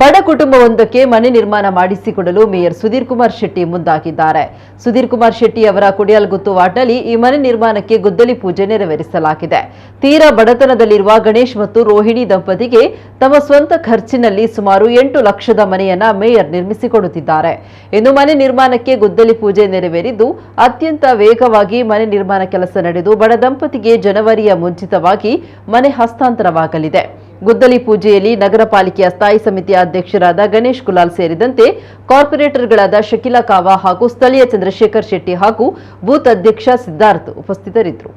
ಬಡ ಕುಟುಂಬವೊಂದಕ್ಕೆ ಮನೆ ನಿರ್ಮಾಣ ಮಾಡಿಸಿಕೊಡಲು ಮೇಯರ್ ಸುಧೀರ್ ಕುಮಾರ್ ಶೆಟ್ಟಿ ಮುಂದಾಗಿದ್ದಾರೆ. ಸುಧೀರ್ ಕುಮಾರ್ ಶೆಟ್ಟಿ ಅವರ ಕುಡಿಯಲ್ಗುತ್ತು ವಾರ್ಡ್ನಲ್ಲಿ ಈ ಮನೆ ನಿರ್ಮಾಣಕ್ಕೆ ಗುದ್ದಲಿ ಪೂಜೆ ನೆರವೇರಿಸಲಾಗಿದೆ. ತೀರಾ ಬಡತನದಲ್ಲಿರುವ ಗಣೇಶ್ ಮತ್ತು ರೋಹಿಣಿ ದಂಪತಿಗೆ ತಮ್ಮ ಸ್ವಂತ ಖರ್ಚಿನಲ್ಲಿ ಸುಮಾರು ಎಂಟು ಲಕ್ಷದ ಮನೆಯನ್ನ ಮೇಯರ್ ನಿರ್ಮಿಸಿಕೊಡುತ್ತಿದ್ದಾರೆ. ಇನ್ನು ಮನೆ ನಿರ್ಮಾಣಕ್ಕೆ ಗುದ್ದಲಿ ಪೂಜೆ ನೆರವೇರಿದ್ದು, ಅತ್ಯಂತ ವೇಗವಾಗಿ ಮನೆ ನಿರ್ಮಾಣ ಕೆಲಸ ನಡೆದು ಬಡ ದಂಪತಿಗೆ ಜನವರಿಯ ಮುಂಚಿತವಾಗಿ ಮನೆ ಹಸ್ತಾಂತರವಾಗಲಿದೆ. ಗುದ್ದಲಿ ಪೂಜೆಯಲ್ಲಿ ನಗರ ಪಾಲಿಕೆಯ ಸ್ಥಾಯಿ ಸಮಿತಿಯ ಅಧ್ಯಕ್ಷರಾದ ಗಣೇಶ್ ಕುಲಾಲ್ ಸೇರಿದಂತೆ ಕಾರ್ಪೊರೇಟರ್ಗಳಾದ ಶಕಿಲಾ ಕಾವಾ ಹಾಗೂ ಸ್ಥಳೀಯ ಚಂದ್ರಶೇಖರ್ ಶೆಟ್ಟಿ ಹಾಗೂ ಬೂತ್ ಅಧ್ಯಕ್ಷ ಸಿದ್ಧಾರ್ಥ್ ಉಪಸ್ಥಿತರಿದ್ದರು.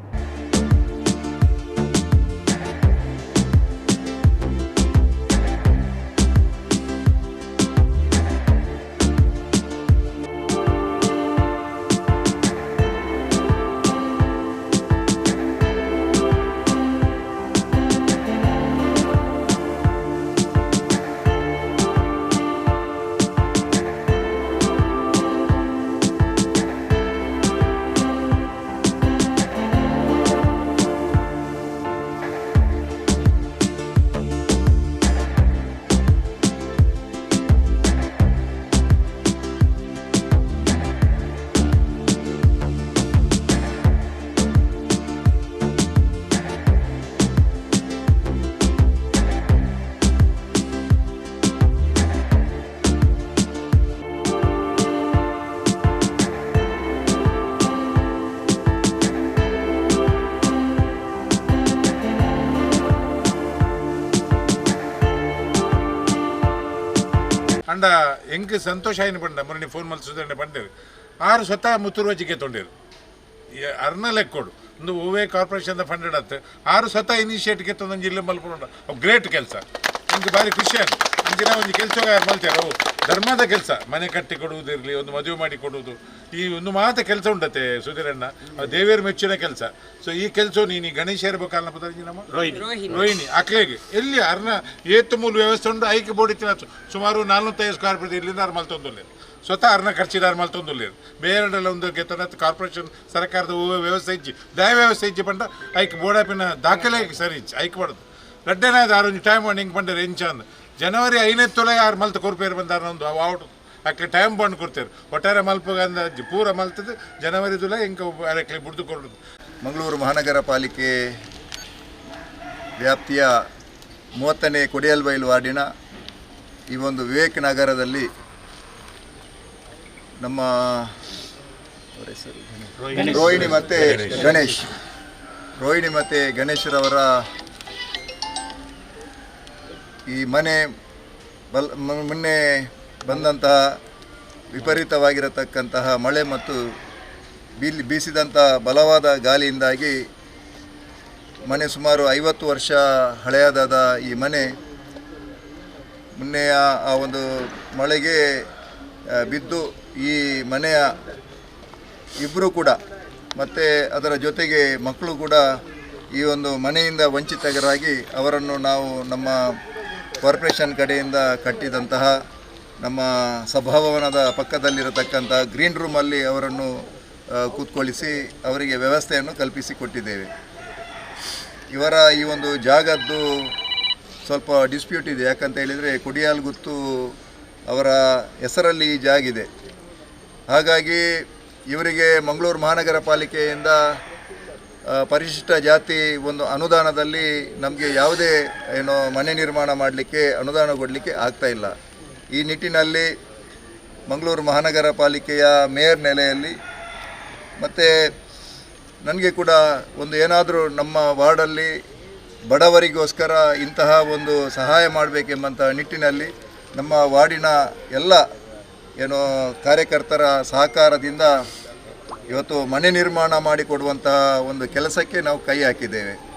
ಅಂಡ ಎಂಕ್ ಸಂತೋಷ ಆಯ್ನ ಪಂಡ ಮೊನ್ನೆ ಫೋನ್ ಮಲ್ ಸುಧಾರಣೆ ಪಂಡೇರು ಆರು ಸ್ವತಃ ಮುತ್ತುರುವಜಿಗೆ ತೊಂಡೇರು ಅರ್ನ ಲೆಕ್ಕೋಡು ಒಂದು ಓವೇ ಕಾರ್ಪೊರೇಷನ್ ಫಂಡೆಡ್ ಆತ. ಆರು ಸ್ವತಃ ಇನಿಷಿಯೇಟ್ ತೊಂದು ಜಿಲ್ಲೆ ಮಲ್ಕೊಂಡು ಗ್ರೇಟ್ ಕೆಲಸ. ನಂಗೆ ಭಾರಿ ಖುಷಿ ಆಯ್ತು ಅಂಚಿನ ಒಂದು ಕೆಲಸ ಮಲ್ತಾರೆ ಅವು ಧರ್ಮದ ಕೆಲಸ. ಮನೆ ಕಟ್ಟಿ ಕೊಡುವುದಿರಲಿ ಒಂದು ಮದುವೆ ಮಾಡಿ ಕೊಡುವುದು. ಈ ಒಂದು ಮಾತ್ರ ಕೆಲಸ ಉಂಟತ್ತೆ ಸುಧೀರಣ್ಣ. ದೇವಿಯರ ಮೆಚ್ಚಿನ ಕೆಲಸ. ಸೊ ಈ ಕೆಲಸ ನೀನು ಈ ಗಣೇಶ ಇರಬೇಕಲ್ಲ ಪದಾರ್ಥ ನಮ್ಮ? ರೋಹಿಣಿ. ಅಕ್ಲೆಗೆ. ಎಲ್ಲಿ ಅರ್ನ ಏತು ಮೂಲ ವ್ಯವಸ್ಥೆ ಉಂಟು ಐಕೆ ಬೋಡಿತ್ತಿನ ಸುಮಾರು ನಾಲ್ನೂತ್ತೈದು ಸ್ಕ್ವೇರ್ ಫೀಟ್ ಇಲ್ಲಿಂದ ಅರ್ಮಲ್ ತಂದುಲ್ಲೇರು ಸ್ವತಃ ಅರ್ನ ಖರ್ಚಿದ ಅರ್ಮಲ್ ತಂದುಲ್ಲೇರು ಬೇರೆಡೆಲ್ಲ ಒಂದು ಗೆತ್ತನ ಕಾರ್ಪೊರೇಷನ್ ಸರ್ಕಾರದ ವ್ಯವಸ್ಥೆ ಇಜ್ಜಿ. ದಯ ವ್ಯವಸ್ಥೆ ಇಜ್ಜಿ ಪಂಡ ಐಕ್ ಬೋಡಾಪಿನ ದಾಖಲೆ ಸರಿ ಇಜ್ಜಿ. ಐಕ್ ಬಡದು ರಡ್ಡೆನಾಯ್ತು ಆರೊಂದು ಟೈಮ್ ಮಾಡಿ ಹಿಂಗೆ ಬಂದರೆ ಎಂಚ ಅಂದ್. ಜನವರಿ ಐನೇ ತೊಲೆ ಆರು ಮಲ್ತ ಕೊರ್ಪೇರು ಬಂದಾರ ಒಂದು ಔಟ್. ಅಕ್ಕೆ ಟೈಮ್ ಬಂದು ಕೊಡ್ತೇವೆ ಒಟ್ಟಾರೆ ಮಲ್ಪ ಅಂದ ಪೂರ ಮಲ್ತದ್ದು ಜನವರಿ ತುಲೆ ಹಿಂಗೆ ಅರಕ್ಕೆ ಬಿಡ್ದು ಕೊಡೋದು. ಮಂಗಳೂರು ಮಹಾನಗರ ಪಾಲಿಕೆ ವ್ಯಾಪ್ತಿಯ ಮೂವತ್ತನೇ ಕೊಡಿಯಲ್ಬೈಲು ವಾರ್ಡಿನ ಈ ಒಂದು ವಿವೇಕ್ ನಗರದಲ್ಲಿ ನಮ್ಮ ಅವರ ಹೆಸರು ರೋಹಿಣಿ ಮತ್ತು ಗಣೇಶ್. ರೋಹಿಣಿ ಮತ್ತು ಗಣೇಶ್ರವರ ಈ ಮನೆ ಬಲ್ ಮೊನ್ನೆ ಬಂದಂತಹ ವಿಪರೀತವಾಗಿರತಕ್ಕಂತಹ ಮಳೆ ಮತ್ತು ಬೀಲಿ ಬೀಸಿದಂಥ ಬಲವಾದ ಗಾಳಿಯಿಂದಾಗಿ ಮನೆ ಸುಮಾರು ಐವತ್ತು ವರ್ಷ ಹಳೆಯದಾದ ಈ ಮನೆ ಮೊನ್ನೆಯ ಆ ಒಂದು ಮಳೆಗೆ ಬಿದ್ದು ಈ ಮನೆಯ ಇಬ್ಬರು ಕೂಡ ಮತ್ತು ಅದರ ಜೊತೆಗೆ ಮಕ್ಕಳು ಕೂಡ ಈ ಒಂದು ಮನೆಯಿಂದ ವಂಚಿತರಾಗಿ ಅವರನ್ನು ನಾವು ನಮ್ಮ ಕಾರ್ಪೊರೇಷನ್ ಕಡೆಯಿಂದ ಕಟ್ಟಿದಂತಹ ನಮ್ಮ ಸಭಾಭವನದ ಪಕ್ಕದಲ್ಲಿರತಕ್ಕಂಥ ಗ್ರೀನ್ ರೂಮಲ್ಲಿ ಅವರನ್ನು ಕೂತ್ಕೊಳಿಸಿ ಅವರಿಗೆ ವ್ಯವಸ್ಥೆಯನ್ನು ಕಲ್ಪಿಸಿಕೊಟ್ಟಿದ್ದೇವೆ ಇವರ ಈ ಒಂದು ಜಾಗದ್ದು ಸ್ವಲ್ಪ ಡಿಸ್ಪ್ಯೂಟ್ ಇದೆ. ಯಾಕಂತ ಹೇಳಿದರೆ ಕುಡಿಯಾಲ್ಗುತ್ತು ಅವರ ಹೆಸರಲ್ಲಿ ಈ ಜಾಗಿದೆ ಹಾಗಾಗಿ ಇವರಿಗೆ ಮಂಗಳೂರು ಮಹಾನಗರ ಪಾಲಿಕೆಯಿಂದ ಪರಿಶಿಷ್ಟ ಜಾತಿ ಒಂದು ಅನುದಾನದಲ್ಲಿ ನಮಗೆ ಯಾವುದೇ, ಏನು, ಮನೆ ನಿರ್ಮಾಣ ಮಾಡಲಿಕ್ಕೆ ಅನುದಾನ ಕೊಡಲಿಕ್ಕೆ ಆಗ್ತಾ ಇಲ್ಲ. ಈ ನಿಟ್ಟಿನಲ್ಲಿ ಮಂಗಳೂರು ಮಹಾನಗರ ಪಾಲಿಕೆಯ ಮೇಯರ್ ನೆಲೆಯಲ್ಲಿ ಮತ್ತು ನನಗೆ ಕೂಡ ಒಂದು ಏನಾದರೂ ನಮ್ಮ ವಾರ್ಡಲ್ಲಿ ಬಡವರಿಗೋಸ್ಕರ ಇಂತಹ ಒಂದು ಸಹಾಯ ಮಾಡಬೇಕೆಂಬಂಥ ನಿಟ್ಟಿನಲ್ಲಿ ನಮ್ಮ ವಾರ್ಡಿನ ಎಲ್ಲ, ಏನು, ಕಾರ್ಯಕರ್ತರ ಸಹಕಾರದಿಂದ ಇವತ್ತು ಮನೆ ನಿರ್ಮಾಣ ಮಾಡಿಕೊಡುವಂತಹ ಒಂದು ಕೆಲಸಕ್ಕೆ ನಾವು ಕೈ ಹಾಕಿದ್ದೇವೆ.